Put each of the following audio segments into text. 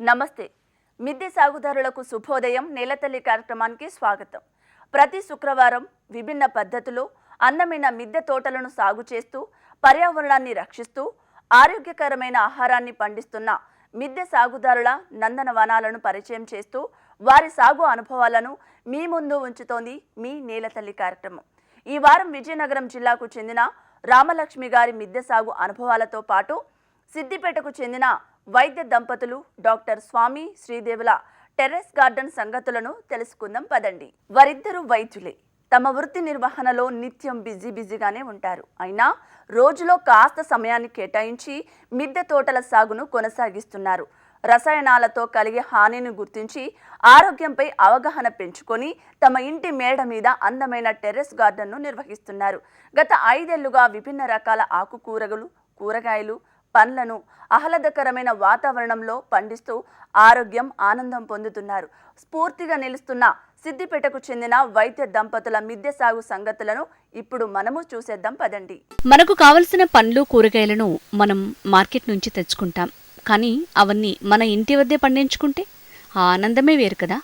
నమస్తే. మిద్దె సాగుదారులకు శుభోదయం నేలతల్లి కార్యక్రమానికి స్వాగతం. ప్రతి శుక్రవారం విభిన్న పద్ధతులు అందమైన మిద్దె తోటలను సాగు చేస్తూ పర్యావరణాన్ని రక్షిస్తూ ఆరోగ్యకరమైన ఆహారాన్ని పండిస్తున్న మిద్దె సాగుదారుల నందన వనాలను పరిచయం చేస్తూ వారి సాగు అనుభవాలను మీ ముందు ఉంచుతోంది మీ నేలతల్లి కార్యక్రమం. ఈ వారం విజయనగరం జిల్లాకు చెందిన రామలక్ష్మి గారి మిద్దె సాగు అనుభవాలతో పాటు సిద్దిపేటకు చెందిన వైద్య దంపతులు డాక్టర్ స్వామి శ్రీదేవుల టెర్రస్ గార్డెన్ సంగతులను తెలుసుకుందాం పదండి. వారిద్దరూ వైద్యులే. తమ వృత్తి నిర్వహణలో నిత్యం బిజీ బిజీగానే ఉంటారు. అయినా రోజులో కాస్త సమయాన్ని కేటాయించి మిద్దె తోటల సాగును కొనసాగిస్తున్నారు. రసాయనాలతో కలిగే హానిని గుర్తించి ఆరోగ్యంపై అవగాహన పెంచుకొని తమ ఇంటి మేడ మీద అందమైన టెర్రస్ గార్డెన్ను నిర్వహిస్తున్నారు. గత ఐదేళ్ళుగా విభిన్న రకాల ఆకుకూరలు కూరగాయలు పండ్లను ఆహ్లాదకరమైన వాతావరణంలో పండిస్తూ ఆరోగ్యం ఆనందం పొందుతున్నారు. స్ఫూర్తిగా నిలుస్తున్న సిద్దిపేటకు చెందిన వైద్య దంపతుల మిద్దె సాగు సంగతులను ఇప్పుడు మనము చూసేద్దాం. పదండి. మనకు కావలసిన పండ్లు కూరగాయలను మనం మార్కెట్ నుంచి తెచ్చుకుంటాం. కానీ అవన్నీ మన ఇంటి వద్దే పండించుకుంటే ఆ ఆనందమే వేరు కదా.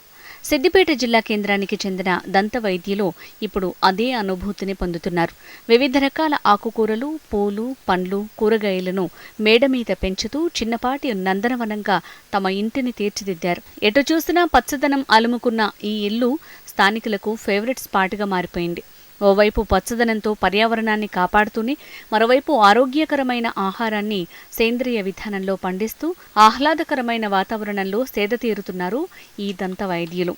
సిద్దిపేట జిల్లా కేంద్రానికి చెందిన దంత వైద్యులు ఇప్పుడు అదే అనుభూతిని పొందుతున్నారు. వివిధ రకాల ఆకుకూరలు పూలు పండ్లు కూరగాయలను మేడ మీద పెంచుతూ చిన్నపాటి నందనవనంగా తమ ఇంటిని తీర్చిదిద్దారు. ఎటు చూసినా పచ్చదనం అలుముకున్న ఈ ఇల్లు స్థానికులకు ఫేవరెట్ స్పాట్గా మారిపోయింది. ఓవైపు పచ్చదనంతో పర్యావరణాన్ని కాపాడుతూనే మరోవైపు ఆరోగ్యకరమైన ఆహారాన్ని సేంద్రియ విధానంలో పండిస్తూ ఆహ్లాదకరమైన వాతావరణంలో సేద తీరుతున్నారు ఈ దంత వైద్యులు.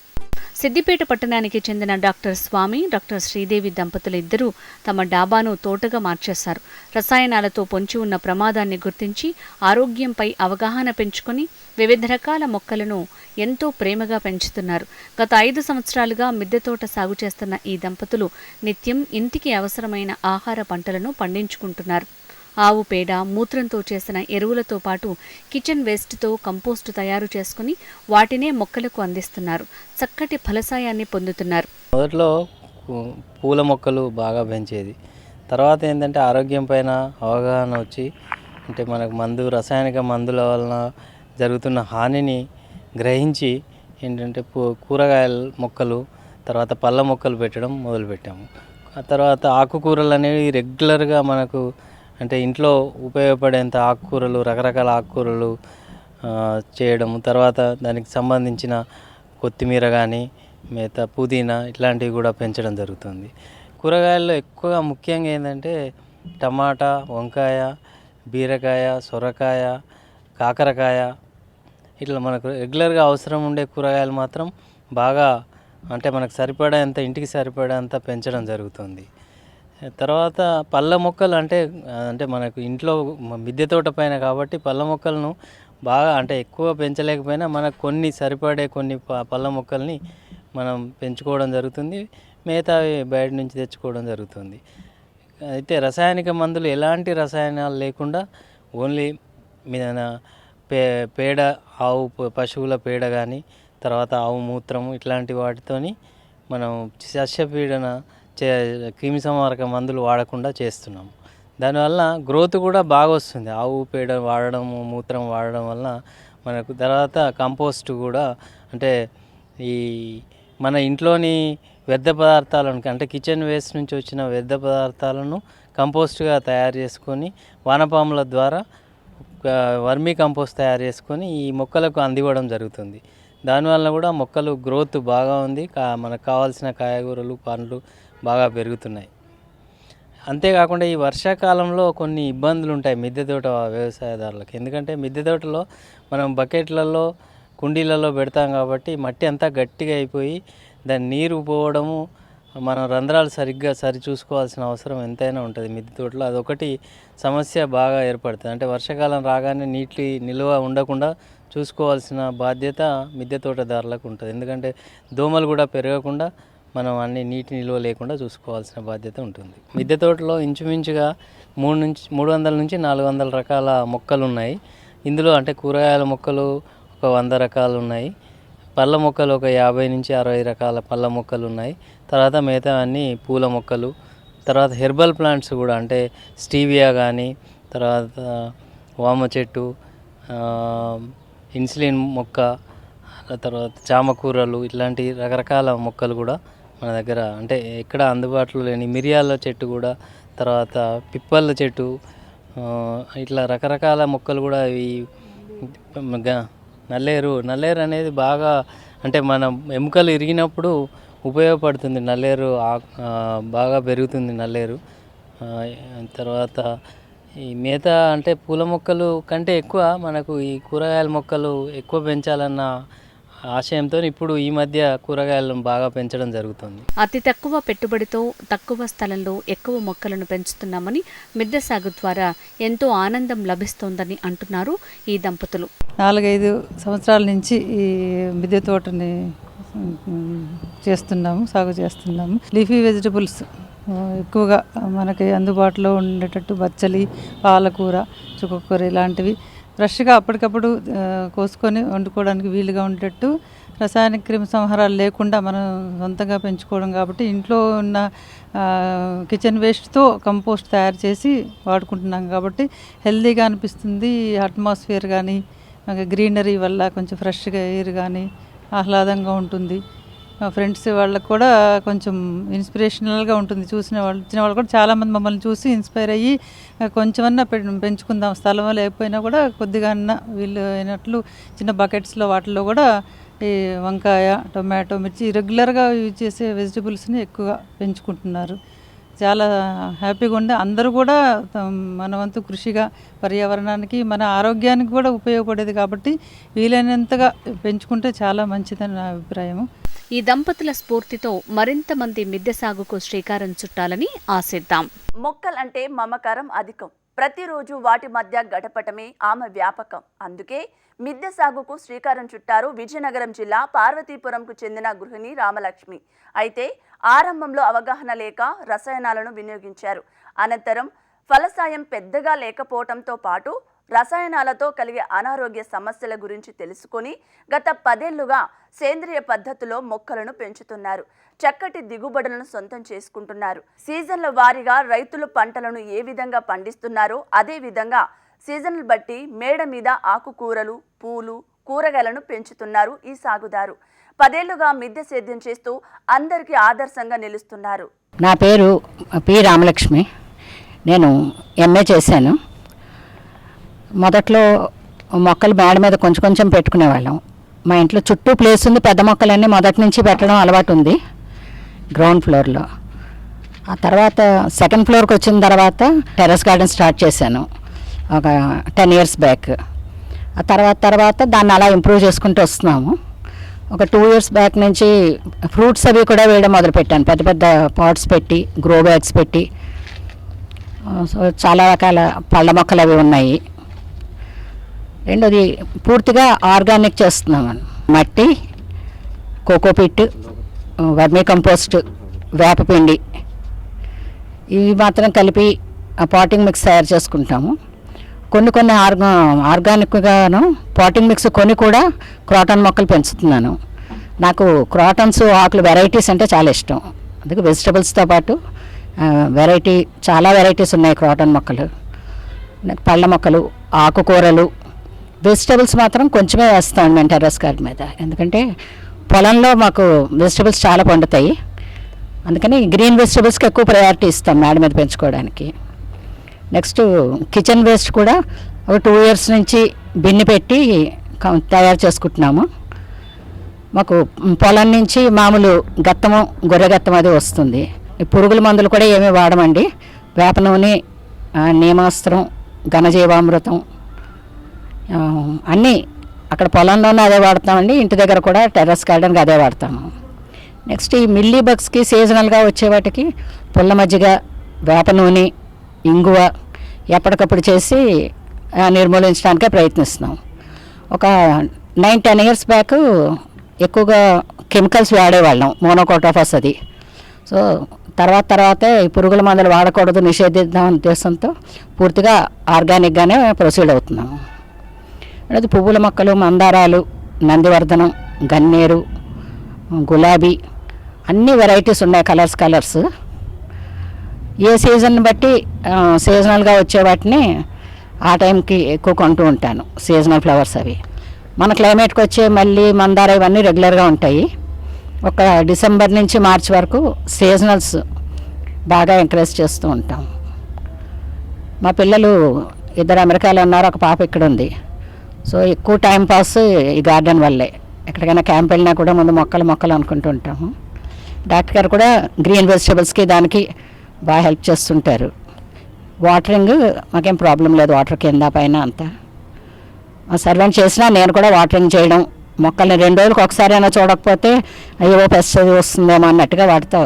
సిద్దిపేట పట్టణానికి చెందిన డాక్టర్ స్వామి డాక్టర్ శ్రీదేవి దంపతులు ఇద్దరూ తమ డాబాను తోటగా మార్చేశారు. రసాయనాలతో పొంచి ఉన్న ప్రమాదాన్ని గుర్తించి ఆరోగ్యంపై అవగాహన పెంచుకొని వివిధ రకాల మొక్కలను ఎంతో ప్రేమగా పెంచుతున్నారు. గత ఐదు సంవత్సరాలుగా మిద్దె తోట సాగు చేస్తున్న ఈ దంపతులు నిత్యం ఇంటికి అవసరమైన ఆహార పంటలను పండించుకుంటున్నారు. ఆవు పేడ మూత్రంతో చేసిన ఎరువులతో పాటు కిచెన్ వేస్ట్తో కంపోస్ట్ తయారు చేసుకుని వాటినే మొక్కలకు అందిస్తున్నారు. చక్కటి ఫలసాయాన్ని పొందుతున్నారు. మొదట్లో పూల మొక్కలు బాగా పెంచేది. తర్వాత ఏంటంటే ఆరోగ్యం పైన అవగాహన వచ్చి అంటే మనకు మందు రసాయనిక మందుల వలన జరుగుతున్న హానిని గ్రహించి ఏంటంటే కూరగాయల మొక్కలు తర్వాత పళ్ళ మొక్కలు పెట్టడం మొదలుపెట్టాము. ఆ తర్వాత ఆకుకూరలు అనేవి రెగ్యులర్గా మనకు అంటే ఇంట్లో ఉపయోగపడేంత ఆకుకూరలు రకరకాల ఆకుకూరలు చేయడం చేయడము తర్వాత దానికి సంబంధించిన కొత్తిమీర కానీ మిగతా పుదీనా ఇట్లాంటివి కూడా పెంచడం జరుగుతుంది. కూరగాయల్లో ఎక్కువగా ముఖ్యంగా ఏంటంటే టమాటా వంకాయ బీరకాయ సొరకాయ కాకరకాయ ఇట్లా మనకు రెగ్యులర్గా అవసరం ఉండే కూరగాయలు మాత్రం బాగా అంటే మనకు సరిపడేంత ఇంటికి సరిపడేంత పెంచడం జరుగుతుంది. తర్వాత పళ్ళ మొక్కలు అంటే అంటే మనకు ఇంట్లో మిద్దె తోట పైన కాబట్టి పళ్ళ మొక్కలను బాగా అంటే ఎక్కువ పెంచలేకపోయినా మనకు కొన్ని సరిపడే కొన్ని ప- పళ్ళ మొక్కల్ని మనం పెంచుకోవడం జరుగుతుంది. మిగతావి బయట నుంచి తెచ్చుకోవడం జరుగుతుంది. అయితే రసాయనిక మందులు ఎలాంటి రసాయనాలు లేకుండా ఓన్లీ మీద పే పేడ ఆవు పశువుల పేడ కానీ తర్వాత ఆవు మూత్రము ఇట్లాంటి వాటితోని మనం సస్యపీడన చే క్రిమి సంహారక మందులు వాడకుండా చేస్తున్నాం. దానివల్ల గ్రోత్ కూడా బాగా వస్తుంది. ఆవు పేడ వాడడం మూత్రం వాడడం వల్ల మనకు తర్వాత కంపోస్ట్ కూడా అంటే ఈ మన ఇంట్లోని వ్యర్థ పదార్థాలను అంటే కిచెన్ వేస్ట్ నుంచి వచ్చిన వ్యర్థ పదార్థాలను కంపోస్ట్గా తయారు చేసుకొని వానపాముల ద్వారా వర్మీ కంపోస్ట్ తయారు చేసుకొని ఈ మొక్కలకు అందివ్వడం జరుగుతుంది. దానివల్ల కూడా మొక్కలు గ్రోత్ బాగా ఉంది. కా మనకు కావాల్సిన కాయగూరలు పండ్లు బాగా పెరుగుతున్నాయి. అంతేకాకుండా ఈ వర్షాకాలంలో కొన్ని ఇబ్బందులు ఉంటాయి మిద్దె తోట వ్యవసాయదారులకు. ఎందుకంటే మిద్దె తోటలో మనం బకెట్లలో కుండీలలో పెడతాం కాబట్టి మట్టి అంతా గట్టిగా అయిపోయి దాని నీరు పోవడము మనం రంధ్రాలు సరిగ్గా సరి చూసుకోవాల్సిన అవసరం ఎంతైనా ఉంటుంది మిద్దె తోటలో. అదొకటి సమస్య బాగా ఏర్పడుతుంది. అంటే వర్షాకాలం రాగానే నీటి నిల్వ ఉండకుండా చూసుకోవాల్సిన బాధ్యత మిద్దె తోటదారులకు ఉంటుంది. ఎందుకంటే దోమలు కూడా పెరగకుండా మనం అన్ని నీటి నిల్వ లేకుండా చూసుకోవాల్సిన బాధ్యత ఉంటుంది. మిద్దె తోటలో ఇంచుమించుగా మూడు నుంచి మూడు వందల నుంచి నాలుగు వందల రకాల మొక్కలు ఉన్నాయి ఇందులో అంటే కూరగాయల మొక్కలు ఒక వంద రకాలు ఉన్నాయి. పళ్ళ మొక్కలు ఒక యాభై నుంచి అరవై రకాల పళ్ళ మొక్కలు ఉన్నాయి. తర్వాత మిగతా అన్ని పూల మొక్కలు తర్వాత హెర్బల్ ప్లాంట్స్ కూడా అంటే స్టీవియా కానీ తర్వాత వామ చెట్టు ఇన్సులిన్ మొక్క తర్వాత చామకూరలు ఇట్లాంటి రకరకాల మొక్కలు కూడా మన దగ్గర అంటే ఎక్కడ అందుబాటులో లేని మిరియాల చెట్టు కూడా తర్వాత పిప్పళ్ళ చెట్టు ఇట్లా రకరకాల మొక్కలు కూడా ఈ నల్లేరు నల్లేరు అనేది బాగా అంటే మనం ఎముకలు ఇరిగినప్పుడు ఉపయోగపడుతుంది నల్లేరు బాగా పెరుగుతుంది నల్లేరు. తర్వాత ఈ మేత అంటే పూల మొక్కలు కంటే ఎక్కువ మనకు ఈ కూరగాయల మొక్కలు ఎక్కువ పెంచాలన్న ఆశయంతో ఇప్పుడు ఈ మధ్య కూరగాయలను బాగా పెంచడం జరుగుతుంది. అతి తక్కువ పెట్టుబడితో తక్కువ స్థలంలో ఎక్కువ మొక్కలను పెంచుతున్నామని మిద్దె సాగు ద్వారా ఎంతో ఆనందం లభిస్తోందని అంటున్నారు ఈ దంపతులు. నాలుగైదు సంవత్సరాల నుంచి ఈ మిద్దె తోటని చేస్తున్నాము సాగు చేస్తున్నాము. లీఫీ వెజిటబుల్స్ ఎక్కువగా మనకి అందుబాటులో ఉండేటట్టు బచ్చలి పాలకూర చుక్కకూర ఇలాంటివి ఫ్రెష్గా అప్పటికప్పుడు కోసుకొని వండుకోవడానికి వీలుగా ఉండేటట్టు రసాయనిక క్రిమి సంహారాలు లేకుండా మనం సొంతంగా పెంచుకోవడం కాబట్టి ఇంట్లో ఉన్న కిచెన్ వేస్ట్తో కంపోస్ట్ తయారు చేసి వాడుకుంటున్నాం కాబట్టి హెల్తీగా అనిపిస్తుంది. అట్మాస్ఫియర్ కానీ గ్రీనరీ వల్ల కొంచెం ఫ్రెష్గా ఎయిర్ కానీ ఆహ్లాదంగా ఉంటుంది. మా ఫ్రెండ్స్ వాళ్ళకు కూడా కొంచెం ఇన్స్పిరేషనల్గా ఉంటుంది. చూసిన వాళ్ళు వచ్చిన వాళ్ళు కూడా చాలామంది మమ్మల్ని చూసి ఇన్స్పైర్ అయ్యి కొంచెమన్నా పె- పెంచుకుందాం స్థలం లేకపోయినా కూడా కొద్దిగా అన్న వీళ్ళు అయినట్లు చిన్న బకెట్స్లో వాటిల్లో కూడా ఈ వంకాయ టొమాటో మిర్చి రెగ్యులర్గా యూజ్ చేసే వెజిటబుల్స్ని ఎక్కువగా పెంచుకుంటున్నారు. చాలా హ్యాపీగా ఉండే. అందరూ కూడా మన వంతు కృషిగా పర్యావరణానికి మన ఆరోగ్యానికి కూడా ఉపయోగపడేది కాబట్టి వీలైనంతగా పెంచుకుంటే చాలా మంచిదని నా అభిప్రాయము. ఈ దంపతుల స్ఫూర్తితో మరింత మంది మిద్దె సాగుకు శ్రీకారం చుట్టాలని ఆశిద్దాం. మొక్కలంటే మమకారం అధికం. ప్రతిరోజు వాటి మధ్య గడపటమే ఆమె వ్యాపకం. అందుకే మిద్దె సాగుకు శ్రీకారం చుట్టారు విజయనగరం జిల్లా పార్వతీపురంకు చెందిన గృహిణి రామలక్ష్మి. అయితే ఆరంభంలో అవగాహన లేక రసాయనాలను వినియోగించారు. అనంతరం ఫలసాయం పెద్దగా లేకపోవటంతో పాటు రసాయనాలతో కలిగే అనారోగ్య సమస్యల గురించి తెలుసుకొని గత పదేళ్ళుగా సేంద్రియ పద్ధతిలో మొక్కలను పెంచుతున్నారు. చక్కటి దిగుబడులను సొంతం చేసుకుంటున్నారు. సీజన్ల వారీగా రైతులు పంటలను ఏ విధంగా పండిస్తున్నారో అదే విధంగా సీజన్లు బట్టి మేడ మీద ఆకుకూరలు పూలు కూరగాయలను పెంచుతున్నారు ఈ సాగుదారు. పదేళ్ళుగా మిద్దె సేద్యం చేస్తూ అందరికీ ఆదర్శంగా నిలుస్తున్నారు. నా పేరు పి రామలక్ష్మి. నేను ఎంఏ చేశాను. మొదట్లో మొక్కలు మేడ మీద కొంచెం కొంచెం పెట్టుకునేవాళ్ళం మా ఇంట్లో చుట్టూ ప్లేస్ ఉంది పెద్ద మొక్కలన్నీ మొదటి నుంచి పెట్టడం అలవాటు ఉంది గ్రౌండ్ ఫ్లోర్లో ఆ తర్వాత సెకండ్ ఫ్లోర్కి వచ్చిన తర్వాత టెర్రస్ గార్డెన్ స్టార్ట్ చేశాను ఒక టెన్ ఇయర్స్ బ్యాక్ ఆ తర్వాత తర్వాత దాన్ని అలా ఇంప్రూవ్ చేసుకుంటూ వస్తున్నాము. ఒక టూ ఇయర్స్ బ్యాక్ నుంచి ఫ్రూట్స్ అవి కూడా వేయడం మొదలుపెట్టాను. పెద్ద పెద్ద పాట్స్ పెట్టి గ్రో బ్యాగ్స్ పెట్టి. సో చాలా రకాల పళ్ళ మొక్కలు అవి ఉన్నాయి. రెండోది పూర్తిగా ఆర్గానిక్ చేస్తున్నాం మట్టి కోకో పిట్ వర్మీ కంపోస్ట్ వేపపిండి ఇవి మాత్రం కలిపి ఆ పాటింగ్ మిక్స్ తయారు చేసుకుంటాము. కొన్ని కొన్ని ఆర్గా ఆర్గానిక్గాను పాటింగ్ మిక్స్ కొని కూడా క్రాటన్ మొక్కలు పెంచుతున్నాను. నాకు క్రాటన్స్ ఆకులు వెరైటీస్ అంటే చాలా ఇష్టం. అందుకే వెజిటబుల్స్తో పాటు వెరైటీ చాలా వెరైటీస్ ఉన్నాయి క్రాటన్ మొక్కలు. నాకు పళ్ళ మొక్కలు ఆకుకూరలు వెజిటబుల్స్ మాత్రం కొంచెమే వేస్తాం మేము టెర్రస్ గారి మీద. ఎందుకంటే పొలంలో మాకు వెజిటబుల్స్ చాలా పండుతాయి. అందుకని గ్రీన్ వెజిటబుల్స్కి ఎక్కువ ప్రయారిటీ ఇస్తాం మేడ మీద పెంచుకోవడానికి. నెక్స్ట్ కిచెన్ వేస్ట్ కూడా ఒక టూ ఇయర్స్ నుంచి బిన్ని పెట్టి తయారు చేసుకుంటున్నాము. మాకు పొలం నుంచి మామూలు గత్తము గొర్రె గత్తం అది వస్తుంది. పురుగుల మందులు కూడా ఏమీ వాడమండి. వేప నూనె నియమాస్త్రం ఘనజీవామృతం అన్నీ అక్కడ పొలంలోనే అదే వాడతామండి. ఇంటి దగ్గర కూడా టెర్రస్ గార్డెన్కి అదే వాడతాము. నెక్స్ట్ ఈ మిల్లీ బగ్స్కి సీజనల్గా వచ్చే వాటికి పుల్ల మజ్జిగ వేప నూనె ఇంగువ ఎప్పటికప్పుడు చేసి నిర్మూలించడానికే ప్రయత్నిస్తున్నాం. ఒక నైన్ టెన్ ఇయర్స్ బ్యాక్ ఎక్కువగా కెమికల్స్ వాడేవాళ్ళం మోనోకోటోఫస్ అది. సో తర్వాత తర్వాతే పురుగుల మందులు వాడకూడదు నిషేధిద్దాం ఉద్దేశంతో పూర్తిగా ఆర్గానిక్గానే ప్రొసీడ్ అవుతున్నాము అది పువ్వుల మొక్కలు మందారాలు నందివర్ధనం గన్నేరు గులాబీ అన్ని వెరైటీస్ ఉన్నాయి కలర్స్ కలర్స్. ఏ సీజన్ బట్టి సీజనల్గా వచ్చే వాటిని ఆ టైంకి ఎక్కువ కొంటూ ఉంటాను సీజనల్ ఫ్లవర్స్ అవి. మన క్లైమేట్కి వచ్చే మళ్ళీ మందార ఇవన్నీ రెగ్యులర్గా ఉంటాయి. ఒక డిసెంబర్ నుంచి మార్చి వరకు సీజనల్స్ బాగా ఎంకరేజ్ చేస్తూ ఉంటాం. మా పిల్లలు ఇద్దరు అమెరికాలో ఉన్నారు ఒక పాప ఇక్కడ ఉంది. సో ఎక్కువ టైం పాస్ ఈ గార్డెన్ వల్లే. ఎక్కడికైనా క్యాంప్ వెళ్ళినా కూడా ముందు మొక్కలు మొక్కలు అనుకుంటూ ఉంటాము. డాక్టర్ గారు కూడా గ్రీన్ వెజిటబుల్స్కి దానికి బాగా హెల్ప్ చేస్తుంటారు. వాటరింగ్ మాకేం ప్రాబ్లం లేదు వాటర్ కింద పైన అంతా. మా సర్వెంట్ చేసినా నేను కూడా వాటరింగ్ చేయడం మొక్కల్ని రెండు రోజులకు ఒకసారి అయినా చూడకపోతే అయ్యో పెస్ట్ వస్తుందేమో అన్నట్టుగా వాటితో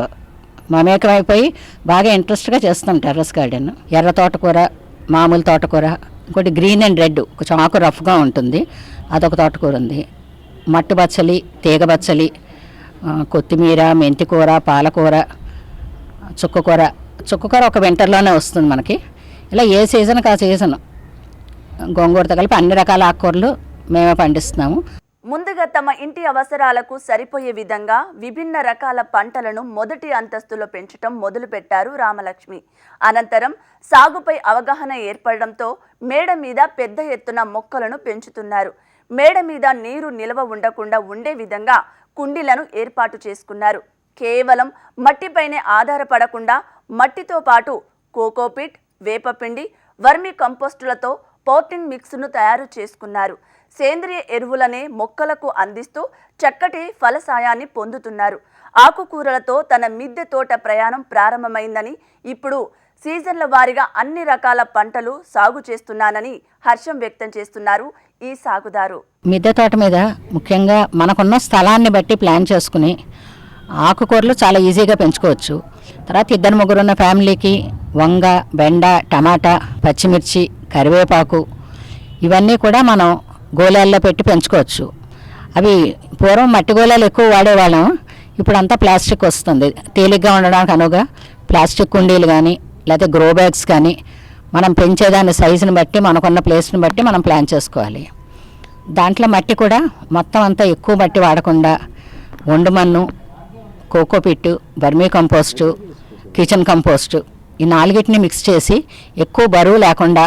మమేకమైపోయి బాగా ఇంట్రెస్ట్గా చేస్తాం టెర్రస్ గార్డెన్. ఎర్ర తోటకూర మామూలు తోటకూర ఇంకోటి గ్రీన్ అండ్ రెడ్ కొంచెం ఆకు రఫ్గా ఉంటుంది అదొక తోటకూర ఉంది. మట్టు బచ్చలి తీగ బచ్చలి కొత్తిమీర మెంతికూర పాలకూర చుక్కకూర చుక్కకూర ఒక వింటర్లోనే వస్తుంది మనకి. ఇలా ఏ సీజన్కి ఆ సీజన్. గోంగూరతో కలిపి అన్ని రకాల ఆకుకూరలు మేమే పండిస్తున్నాము. ముందుగా తమ ఇంటి అవసరాలకు సరిపోయే విధంగా విభిన్న రకాల పంటలను మొదటి అంతస్తులో పెంచటం మొదలుపెట్టారు రామలక్ష్మి. అనంతరం సాగుపై అవగాహన ఏర్పడడంతో మేడ మీద పెద్ద ఎత్తున మొక్కలను పెంచుతున్నారు. మేడ మీద నీరు నిల్వ ఉండకుండా ఉండే విధంగా కుండీలను ఏర్పాటు చేసుకున్నారు. కేవలం మట్టిపైనే ఆధారపడకుండా మట్టితో పాటు కోకోపిట్ వేపపిండి వర్మి కంపోస్టులతో పోర్టింగ్ మిక్స్ను తయారు చేసుకున్నారు. సేంద్రియ ఎరువులనే మొక్కలకు అందిస్తూ చక్కటి ఫలసాయాన్ని పొందుతున్నారు. ఆకుకూరలతో తన మిద్దె తోట ప్రయాణం ప్రారంభమైందని ఇప్పుడు సీజన్ల వారీగా అన్ని రకాల పంటలు సాగు చేస్తున్నానని హర్షం వ్యక్తం చేస్తున్నారు ఈ సాగుదారు. మిద్దె తోట మీద ముఖ్యంగా మనకున్న స్థలాన్ని బట్టి ప్లాన్ చేసుకుని ఆకుకూరలు చాలా ఈజీగా పెంచుకోవచ్చు. తర్వాత ఇద్దరు ముగ్గురు ఉన్న ఫ్యామిలీకి వంగ బెండ టమాటా పచ్చిమిర్చి కరివేపాకు ఇవన్నీ కూడా మనం గోళాల్లో పెట్టి పెంచుకోవచ్చు. అవి పూర్వం మట్టి గోళాలు ఎక్కువ వాడేవాళ్ళం. ఇప్పుడు అంతా ప్లాస్టిక్ వస్తుంది. తేలిగ్గా ఉండడానికి అనుగా ప్లాస్టిక్ కుండీలు కానీ లేకపోతే గ్రో బ్యాగ్స్ కానీ మనం పెంచేదాని సైజుని బట్టి మనకున్న ప్లేస్ని బట్టి మనం ప్లాన్ చేసుకోవాలి. దాంట్లో మట్టి కూడా మొత్తం అంతా ఎక్కువ మట్టి వాడకుండా ఒండు మన్ను cocopeat vermicompost kitchen compost ఈ నాలుగిటిని మిక్స్ చేసి ఎక్కువ బరువు లేకుండా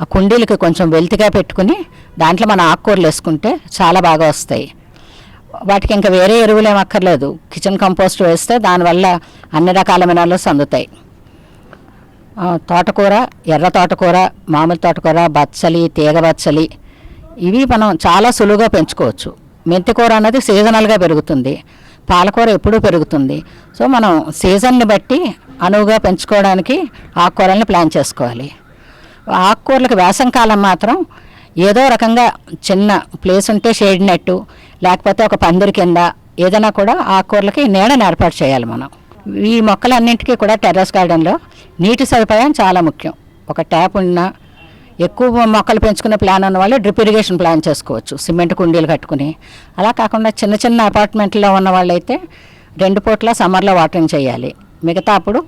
ఆ కుండీలకి కొంచెం వెల్తిగా పెట్టుకుని దాంట్లో మన ఆకుకూరలు వేసుకుంటే చాలా బాగా వస్తాయి. వాటికి ఇంకా వేరే ఎరువులు ఏమక్కర్లేదు అక్కర్లేదు. కిచెన్ కంపోస్ట్ వేస్తే దానివల్ల అన్ని రకాల మినరల్స్ అందుతాయి. తోటకూర ఎర్ర తోటకూర మామూలు తోటకూర బచ్చలి తీగ బచ్చలి ఇవి మనం చాలా సులువుగా పెంచుకోవచ్చు. మెంతికూర అన్నది సీజనల్గా పెరుగుతుంది. పాలకూర ఎప్పుడూ పెరుగుతుంది. సో మనం సీజన్ని బట్టి అనువుగా పెంచుకోవడానికి ఆకుకూరలను ప్లాన్ చేసుకోవాలి. ఆకుకూరలకు వేసంకాలం మాత్రం ఏదో రకంగా చిన్న ప్లేస్ ఉంటే షేడ్ నెట్టు లేకపోతే ఒక పందిరి కింద ఏదైనా కూడా ఆకుకూరలకి నీడని ఏర్పాటు చేయాలి మనం. ఈ మొక్కలన్నింటికీ కూడా టెర్రస్ గార్డెన్లో నీటి సదుపాయం చాలా ముఖ్యం. ఒక ట్యాప్ ఉన్నా ఎక్కువ మొక్కలు పెంచుకునే ప్లాన్ ఉన్న వాళ్ళు డ్రిప్ ఇరిగేషన్ ప్లాన్ చేసుకోవచ్చు. సిమెంట్ కుండీలు కట్టుకుని. అలా కాకుండా చిన్న చిన్న అపార్ట్మెంట్లో ఉన్న వాళ్ళైతే రెండు పూట్ల సమ్మర్లో వాటరింగ్ చేయాలి. మిగతా అప్పుడు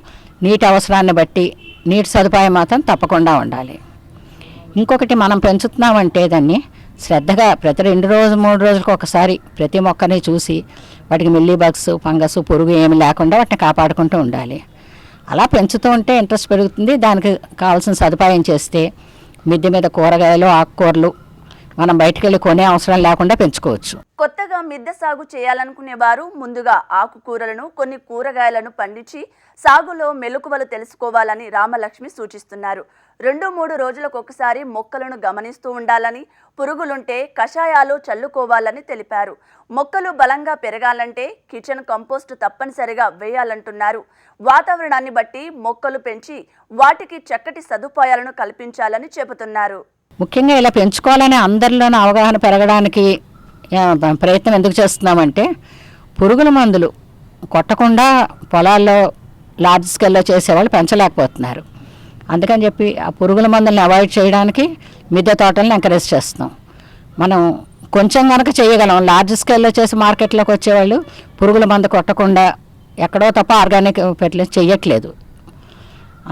నీటి అవసరాన్ని బట్టి నీటి సదుపాయం మాత్రం తప్పకుండా ఉండాలి. ఇంకొకటి మనం పెంచుతున్నామంటే దాన్ని శ్రద్ధగా ప్రతి రెండు రోజు మూడు రోజులకు ఒకసారి ప్రతి మొక్కని చూసి వాటికి మిల్లీ బగ్స్ ఫంగస్ పురుగు ఏమి లేకుండా వాటిని కాపాడుకుంటూ ఉండాలి. అలా పెంచుతూ ఉంటే ఇంట్రెస్ట్ పెరుగుతుంది. దానికి కావాల్సిన సదుపాయం చేస్తే మిద్దె మీద కూరగాయలు ఆకుకూరలు మనం బయటకు వెళ్ళి కొనే అవసరం లేకుండా పెంచుకోవచ్చు. కొత్తగా మిద్దె సాగు చేయాలనుకునే వారు ముందుగా ఆకుకూరలను కొన్ని కూరగాయలను పండించి సాగులో మెలకువలు తెలుసుకోవాలని రామలక్ష్మి సూచిస్తున్నారు. రెండు మూడు రోజులకు ఒకసారి మొక్కలను గమనిస్తూ ఉండాలని పురుగులుంటే కషాయాలు చల్లుకోవాలని తెలిపారు. మొక్కలు బలంగా పెరగాలంటే కిచెన్ కంపోస్ట్ తప్పనిసరిగా వేయాలంటున్నారు. వాతావరణాన్ని బట్టి మొక్కలు పెంచి వాటికి చక్కటి సదుపాయాలను కల్పించాలని చెబుతున్నారు. ముఖ్యంగా ఇలా పెంచుకోవాలనే అందరిలోనూ అవగాహన పెరగడానికి ప్రయత్నం ఎందుకు చేస్తున్నామంటే పురుగుల మందులు కొట్టకుండా పొలాల్లో లార్జ్ స్కేల్లో చేసేవాళ్ళు పెంచలేకపోతున్నారు. అందుకని చెప్పి ఆ పురుగుల మందులను అవాయిడ్ చేయడానికి మిద్దె తోటలను ఎంకరేజ్ చేస్తున్నాం. మనం కొంచెం కనుక చేయగలం. లార్జ్ స్కేల్లో చేసి మార్కెట్లోకి వచ్చేవాళ్ళు పురుగుల మందు కొట్టకుండా ఎక్కడో తప్ప ఆర్గానిక్ ఫెర్టిలైజ్ చేయట్లేదు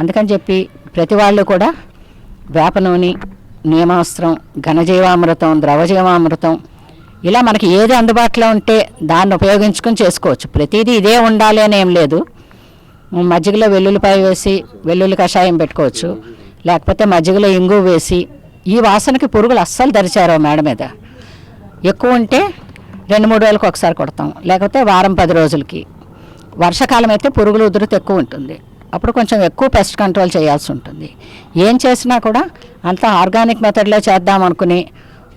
అందుకని చెప్పి ప్రతి వాళ్ళు కూడా వేప నూనె నియమాస్త్రం ఘనజీవామృతం ద్రవజీవామృతం ఇలా మనకి ఏది అందుబాటులో ఉంటే దాన్ని ఉపయోగించుకొని చేసుకోవచ్చు. ప్రతిదీ ఇదే ఉండాలి అని ఏం లేదు. మజ్జిగలో వెల్లుల్లిపాయ వేసి వెల్లుల్లి కషాయం పెట్టుకోవచ్చు. లేకపోతే మజ్జిగలో ఇంగు వేసి ఈ వాసనకి పురుగులు అస్సలు దరిచారు మేడ మీద. ఎక్కువ ఉంటే రెండు మూడు వేలకు ఒకసారి కొడతాం. లేకపోతే వారం పది రోజులకి. వర్షాకాలం అయితే పురుగులు ఉధృతి ఎక్కువ ఉంటుంది. అప్పుడు కొంచెం ఎక్కువ పెస్ట్ కంట్రోల్ చేయాల్సి ఉంటుంది. ఏం చేసినా కూడా అంతా ఆర్గానిక్ మెథడ్లో చేద్దాం అనుకుని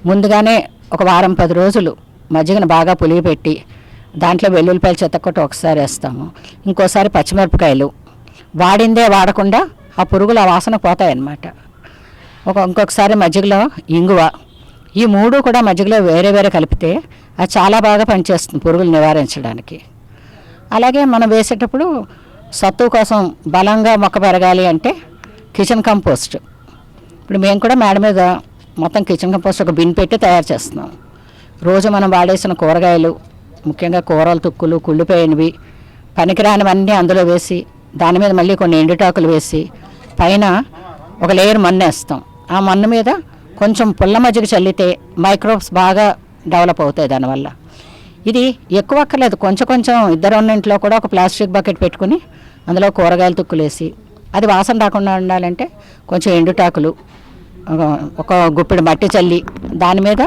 ముందుగానే ఒక వారం పది రోజులు మజ్జిగను బాగా పులియబెట్టి దాంట్లో వెల్లుల్లిపాయలు చెత్తకొట్టి ఒకసారి వేస్తాము. ఇంకోసారి పచ్చిమిరపకాయలు. వాడిందే వాడకుండా ఆ పురుగులు ఆ వాసన పోతాయన్నమాట. ఒక ఇంకొకసారి మజ్జిగలో ఇంగువ. ఈ మూడు కూడా మజ్జిగలో వేరే వేరే కలిపితే అది చాలా బాగా పనిచేస్తుంది పురుగులు నివారించడానికి. అలాగే మనం వేసేటప్పుడు సత్తు కోసం బలంగా మొక్క పెరగాలి అంటే కిచెన్ కంపోస్ట్. ఇప్పుడు మేము కూడా మేడ మీద మొత్తం కిచెన్ కంపోస్ట్ ఒక బిన్ పెట్టి తయారు చేస్తున్నాం. రోజు మనం వాడేసిన కూరగాయలు ముఖ్యంగా కూరలు తుక్కులు కుళ్ళిపోయినవి పనికిరానివన్నీ అందులో వేసి దాని మీద మళ్ళీ కొన్ని ఎండుటాకులు వేసి పైన ఒక లేయర్ మన్నేస్తాం ఆ మన్ను మీద కొంచెం పుల్ల మజ్జిగ చల్లితే మైక్రోబ్స్ బాగా డెవలప్ అవుతాయి దానివల్ల. ఇది ఎక్కువ అక్కర్లేదు. కొంచెం కొంచెం ఇద్దరు ఉన్న ఇంట్లో కూడా ఒక ప్లాస్టిక్ బకెట్ పెట్టుకుని అందులో కూరగాయలు తుక్కులేసి అది వాసన రాకుండా ఉండాలంటే కొంచెం ఎండుటాకులు ఒక- ఒక గుప్పిడి మట్టి చల్లి దాని మీద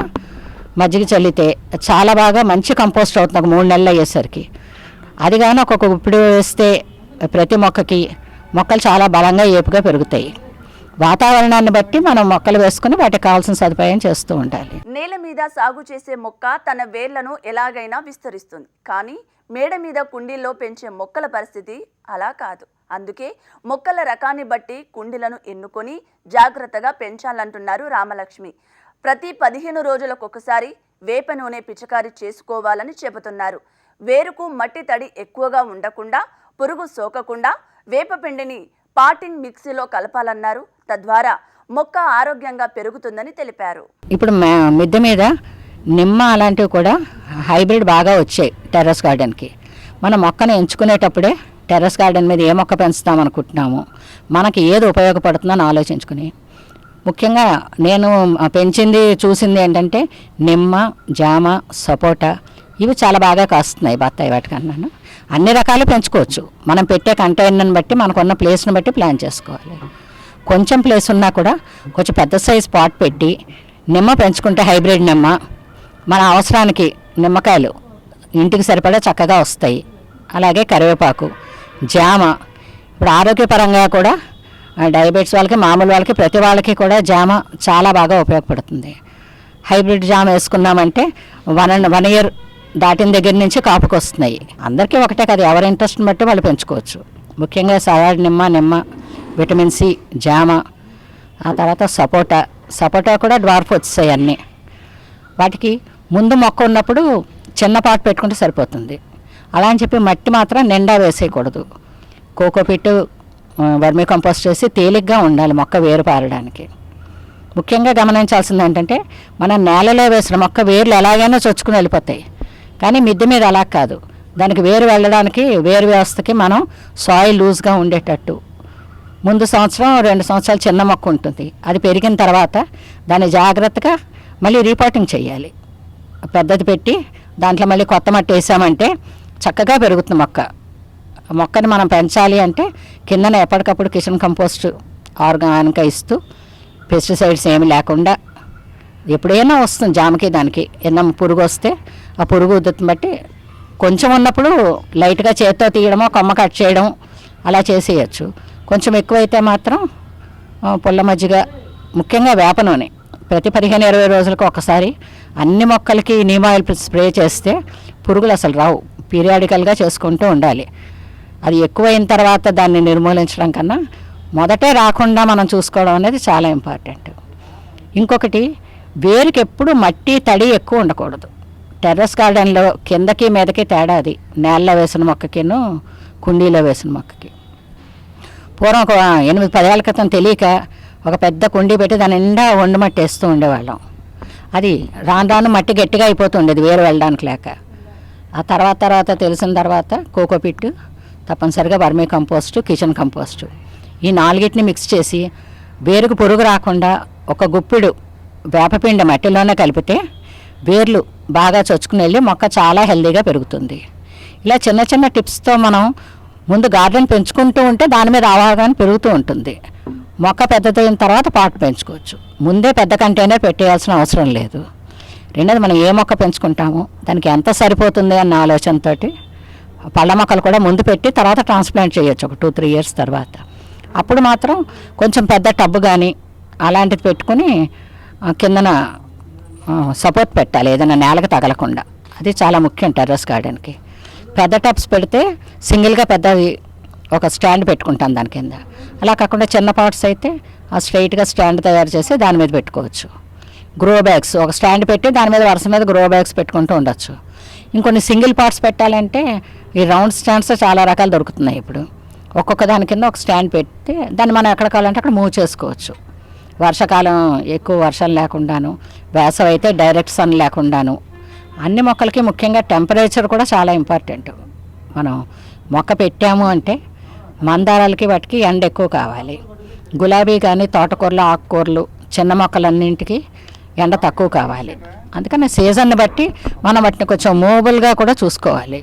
మజ్జిగ చల్లితే చాలా బాగా మంచి కంపోస్ట్ అవుతుంది. ఒక మూడు నెలలు అయ్యేసరికి. అది కానీ ఒక్కొక్క గుప్పిడి వేస్తే ప్రతి మొక్కకి మొక్కలు చాలా బలంగా ఏపుగా పెరుగుతాయి. వాతావరణాన్ని బట్టి మనం మొక్కలు వేసుకుని వాటికి కావాల్సిన సదుపాయం చేస్తూ ఉండాలి. నేల మీద సాగు చేసే మొక్క తన వేర్లను ఎలాగైనా విస్తరిస్తుంది. కానీ మేడ మీద కుండీల్లో పెంచే మొక్కల పరిస్థితి అలా కాదు. అందుకే మొక్కల రకాన్ని బట్టి కుండీలను ఎన్నుకొని జాగ్రత్తగా పెంచాలంటున్నారు రామలక్ష్మి. ప్రతి పదిహేను రోజులకు ఒకసారి వేప నూనె పిచికారీ చేసుకోవాలని చెబుతున్నారు. వేరుకు మట్టి తడి ఎక్కువగా ఉండకుండా పురుగు సోకకుండా వేపపిండిని పాటింగ్ మిక్సీలో కలపాలన్నారు తద్వారా మొక్క ఆరోగ్యంగా పెరుగుతుందని తెలిపారు. ఇప్పుడు మిద్దె మీద నిమ్మ అలాంటివి కూడా హైబ్రిడ్ బాగా వచ్చాయి టెర్రస్ గార్డెన్కి. మనం మొక్కను ఎంచుకునేటప్పుడే టెర్రస్ గార్డెన్ మీద ఏ మొక్క పెంచుతాం అనుకుంటున్నాము? మనకి ఏది ఉపయోగపడుతుందని ఆలోచించుకుని. ముఖ్యంగా నేను పెంచింది చూసింది ఏంటంటే నిమ్మ జామ సపోటా ఇవి చాలా బాగా కాస్తున్నాయి బత్తాయి వాటికన్నాను. అన్ని రకాలు పెంచుకోవచ్చు. మనం పెట్టే కంటైనర్ని బట్టి మనకున్న ప్లేస్ని బట్టి ప్లాన్ చేసుకోవాలి. కొంచెం ప్లేస్ ఉన్నా కూడా కొంచెం పెద్ద సైజ్ పాట్ పెట్టి నిమ్మ పెంచుకుంటే హైబ్రిడ్ నిమ్మ. మన అవసరానికి నిమ్మకాయలు ఇంటికి సరిపడా చక్కగా వస్తాయి. అలాగే కరివేపాకు జామ. ఇప్పుడు ఆరోగ్యపరంగా కూడా ఆ, డయాబెటిస్ వాళ్ళకి మామూలు వాళ్ళకి ప్రతి వాళ్ళకి కూడా జామ చాలా బాగా ఉపయోగపడుతుంది. హైబ్రిడ్ జామ వేసుకున్నామంటే వన్ అండ్ వన్ ఇయర్ దాటిన దగ్గర నుంచి కాపుకు వస్తున్నాయి. అందరికీ ఒకటే కదా ఎవరి ఇంట్రెస్ట్ని బట్టి వాళ్ళు పెంచుకోవచ్చు. ముఖ్యంగా సలాడ్ నిమ్మ నిమ్మ విటమిన్ సి జామ ఆ తర్వాత సపోటా. సపోటా కూడా డ్వార్ఫ్ వచ్చాయి అన్నీ. వాటికి ముందు మొక్క ఉన్నప్పుడు చిన్న పాటు పెట్టుకుంటే సరిపోతుంది. అలా అని చెప్పి మట్టి మాత్రం నిండా వేసేయకూడదు. కోకోపిట్ వర్మీ కంపోస్ట్ చేసి తేలిగ్గా ఉండాలి మొక్క వేరు పారడానికి. ముఖ్యంగా గమనించాల్సింది ఏంటంటే మనం నేలలో వేసిన మొక్క వేర్లు ఎలాగైనా చొచ్చుకుని వెళ్ళిపోతాయి. కానీ మిద్దె మీద అలా కాదు. దానికి వేరు వెళ్ళడానికి వేరు వ్యవస్థకి మనం సాయిల్ లూజ్గా ఉండేటట్టు ముందు సంవత్సరం రెండు సంవత్సరాలు చిన్న మొక్క ఉంటుంది. అది పెరిగిన తర్వాత దాన్ని జాగ్రత్తగా మళ్ళీ రీపాటింగ్ చేయాలి. పెద్దది పెట్టి దాంట్లో మళ్ళీ కొత్త మట్టి వేసామంటే చక్కగా పెరుగుతుంది మొక్క. మొక్కని మనం పెంచాలి అంటే కిందన ఎప్పటికప్పుడు కిచెన్ కంపోస్ట్ ఆర్గానిక్ ఇస్తూ పెస్టిసైడ్స్ ఏమి లేకుండా ఎప్పుడైనా వస్తుంది జామకి దానికి. ఏదన్నా పురుగు వస్తే ఆ పురుగు ఉద్ధృతిని బట్టి కొంచెం ఉన్నప్పుడు లైట్గా చేత్తో తీయడమో కొమ్మ కట్ చేయడం అలా చేసేయచ్చు. కొంచెం ఎక్కువైతే మాత్రం పుల్ల మజ్జిగ ముఖ్యంగా వేప నూనె. ప్రతి పదిహేను ఇరవై రోజులకు ఒకసారి అన్ని మొక్కలకి నీమ్ ఆయిల్ స్ప్రే చేస్తే పురుగులు అసలు రావు. పీరియాడికల్గా చేసుకుంటూ ఉండాలి. అది ఎక్కువైన తర్వాత దాన్ని నిర్మూలించడం కన్నా మొదటే రాకుండా మనం చూసుకోవడం అనేది చాలా ఇంపార్టెంట్. ఇంకొకటి వేరుకి ఎప్పుడు మట్టి తడి ఎక్కువ ఉండకూడదు. టెర్రస్ గార్డెన్లో కిందకి మీదకి తేడా అది. నేలలో వేసిన మొక్కకిను కుండీలో వేసిన మొక్కకి. పూర్వం ఒక ఎనిమిది పదేళ్ళ క్రితం తెలియక ఒక పెద్ద కుండీ పెట్టి దాని నిండా వండు మట్టి వేస్తూ ఉండేవాళ్ళం. అది రాను రాను మట్టి గట్టిగా అయిపోతుండేది వేరు వెళ్ళడానికి లేక. ఆ తర్వాత తర్వాత తెలిసిన తర్వాత కోకోపిట్ తప్పనిసరిగా వర్మీ కంపోస్టు కిచెన్ కంపోస్టు ఈ నాలుగిటిని మిక్స్ చేసి వేరుకు పురుగు రాకుండా ఒక గుప్పిడు వేపపిండి మట్టిలోనే కలిపితే వేర్లు బాగా చొచ్చుకుని వెళ్ళి మొక్క చాలా హెల్దీగా పెరుగుతుంది. ఇలా చిన్న చిన్న టిప్స్తో మనం ముందు గార్డెన్ పెంచుకుంటూ ఉంటే దాని మీద అవగాహన పెరుగుతూ ఉంటుంది. మొక్క పెద్దదైన తర్వాత పాట పెంచుకోవచ్చు. ముందే పెద్ద కంటైనర్ పెట్టేయాల్సిన అవసరం లేదు. రెండోది మనం ఏ మొక్క పెంచుకుంటామో దానికి ఎంత సరిపోతుంది అన్న ఆలోచనతో పళ్ళ మొక్కలు కూడా ముందు పెట్టి తర్వాత ట్రాన్స్ప్లాంట్ చేయొచ్చు ఒక టూ త్రీ ఇయర్స్ తర్వాత. అప్పుడు మాత్రం కొంచెం పెద్ద టబ్బు కానీ అలాంటిది పెట్టుకుని కిందన సపోర్ట్ పెట్టాలి ఏదైనా నేలకు తగలకుండా. అది చాలా ముఖ్యం టెర్రస్ గార్డెన్కి. పెద్ద టబ్స్ పెడితే సింగిల్గా పెద్దది ఒక స్టాండ్ పెట్టుకుంటాం దాని కింద. అలా కాకుండా చిన్న పాట్స్ అయితే ఆ స్ట్రైట్గా స్టాండ్ తయారు చేసి దాని మీద పెట్టుకోవచ్చు. గ్రో బ్యాగ్స్ ఒక స్టాండ్ పెట్టి దాని మీద వరుస మీద గ్రో బ్యాగ్స్ పెట్టుకుంటూ ఉండొచ్చు. ఇంకొన్ని సింగిల్ పార్ట్స్ పెట్టాలంటే ఈ రౌండ్ స్టాండ్స్ చాలా రకాలు దొరుకుతున్నాయి ఇప్పుడు. ఒక్కొక్క దాని కింద ఒక స్టాండ్ పెడితే దాన్ని మనం ఎక్కడ కావాలంటే అక్కడ మూవ్ చేసుకోవచ్చు. వర్షాకాలం ఎక్కువ వర్షం లేకుండాను వేసవి అయితే డైరెక్ట్ సన్ లేకుండాను అన్ని మొక్కలకి ముఖ్యంగా టెంపరేచర్ కూడా చాలా ఇంపార్టెంట్. మనం మొక్క పెట్టాము అంటే మందారాలకి వాటికి ఎండ ఎక్కువ కావాలి. గులాబీ కానీ తోటకూరలు ఆకుకూరలు చిన్న మొక్కలన్నింటికి ఎండ తక్కువ కావాలి. అందుకని సీజన్ని బట్టి మనం వాటిని కొంచెం మూవబుల్గా కూడా చూసుకోవాలి.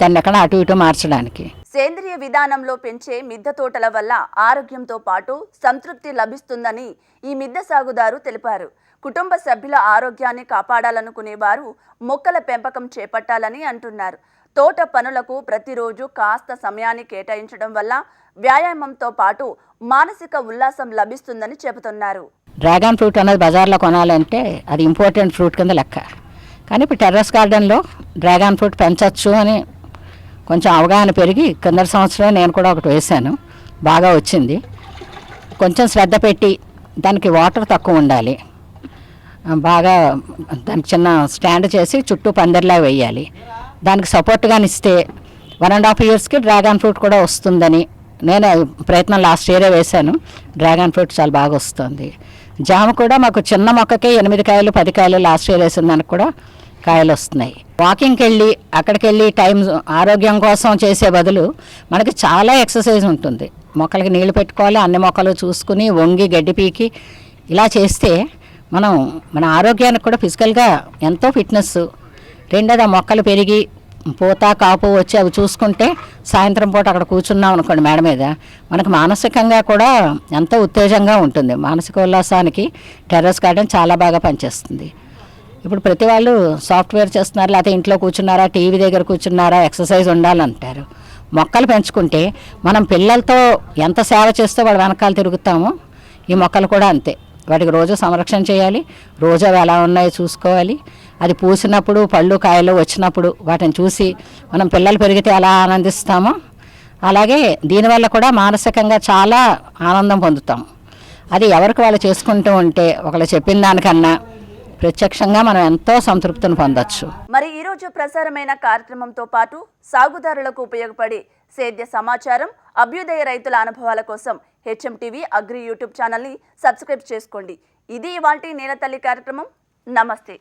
దాన్ని ఎక్కడ అటు ఇటు మార్చడానికి. సేంద్రియ విధానంలో పెంచే మిద్దె తోటల వల్ల ఆరోగ్యంతో పాటు సంతృప్తి లభిస్తుందని ఈ మిద్దె సాగుదారు తెలిపారు. కుటుంబ సభ్యుల ఆరోగ్యాన్ని కాపాడాలనుకునేవారు మొక్కల పెంపకం చేపట్టాలని అంటున్నారు. తోట పనులకు ప్రతిరోజు కాస్త సమయాన్ని కేటాయించడం వల్ల వ్యాయామంతో పాటు మానసిక ఉల్లాసం లభిస్తుందని చెబుతున్నారు. డ్రాగన్ ఫ్రూట్ అనేది బజార్లో కొనాలంటే అది ఇంపార్టెంట్ ఫ్రూట్ కింద లెక్క. కానీ ఇప్పుడు టెర్రస్ గార్డెన్లో డ్రాగన్ ఫ్రూట్ పెంచవచ్చు అని కొంచెం అవగాహన పెరిగి కిందటి సంవత్సరం నేను కూడా ఒకటి వేశాను. బాగా వచ్చింది. కొంచెం శ్రద్ధ పెట్టి దానికి వాటర్ తక్కువ ఉండాలి. బాగా దానికి చిన్న స్టాండ్ చేసి చుట్టూ పందిర్లా వేయాలి. దానికి సపోర్ట్గా ఇస్తే వన్ అండ్ హాఫ్ ఇయర్స్కి డ్రాగన్ ఫ్రూట్ కూడా వస్తుందని నేను ప్రయత్నం లాస్ట్ ఇయరే వేశాను. డ్రాగన్ ఫ్రూట్ చాలా బాగా వస్తుంది. జామ కూడా మాకు చిన్న మొక్కకే ఎనిమిది కాయలు పది కాయలు లాస్ట్ ఇయర్ వేసిన దానికి కూడా కాయలు వస్తున్నాయి వాకింగ్కి వెళ్ళి అక్కడికి వెళ్ళి టైం ఆరోగ్యం కోసం చేసే బదులు మనకి చాలా ఎక్సర్సైజ్ ఉంటుంది. మొక్కలకి నీళ్ళు పెట్టుకోవాలి అన్ని మొక్కలు చూసుకుని వంగి గడ్డి పీకి ఇలా చేస్తే మనం మన ఆరోగ్యానికి కూడా ఫిజికల్గా ఎంతో ఫిట్నెస్ రెండోది ఆ మొక్కలు పెరిగి పూత కాపు వచ్చి అవి చూసుకుంటే సాయంత్రం పూట అక్కడ కూర్చున్నాం అనుకోండి మేడ మీద మనకు మానసికంగా కూడా ఎంతో ఉత్తేజంగా ఉంటుంది. మానసిక ఉల్లాసానికి టెర్రస్ గార్డెన్ చాలా బాగా పనిచేస్తుంది. ఇప్పుడు ప్రతి వాళ్ళు సాఫ్ట్వేర్ చేస్తున్నారు? లేకపోతే ఇంట్లో కూర్చున్నారా? టీవీ దగ్గర కూర్చున్నారా? ఎక్సర్సైజ్ ఉండాలంటారు. మొక్కలు పెంచుకుంటే మనం పిల్లలతో ఎంత సేవ చేస్తే వాళ్ళ వెనకాల తిరుగుతామో ఈ మొక్కలు కూడా అంతే. వాటికి రోజు సంరక్షణ చేయాలి. రోజు అవి ఎలా ఉన్నాయో చూసుకోవాలి. అది పూసినప్పుడు పళ్ళు కాయలు వచ్చినప్పుడు వాటిని చూసి మనం పిల్లలు పెరిగితే ఎలా ఆనందిస్తామో అలాగే దీనివల్ల కూడా మానసికంగా చాలా ఆనందం పొందుతాం. అది ఎవరికి వాళ్ళు చేసుకుంటూ ఉంటే ఒకళ్ళు చెప్పిన దానికన్నా ప్రత్యక్షంగా మనం ఎంతో సంతృప్తిని పొందొచ్చు. మరి ఈ రోజు ప్రసారమైన కార్యక్రమంతో పాటు సాగుదారులకు ఉపయోగపడి సేద్య సమాచారం అభ్యుదయ రైతుల అనుభవాల కోసం హెచ్ఎం టీవీ అగ్రి యూట్యూబ్ ఛానల్ని సబ్స్క్రైబ్ చేసుకోండి. ఇది ఇవాల్టి నేలతల్లి కార్యక్రమం. నమస్తే.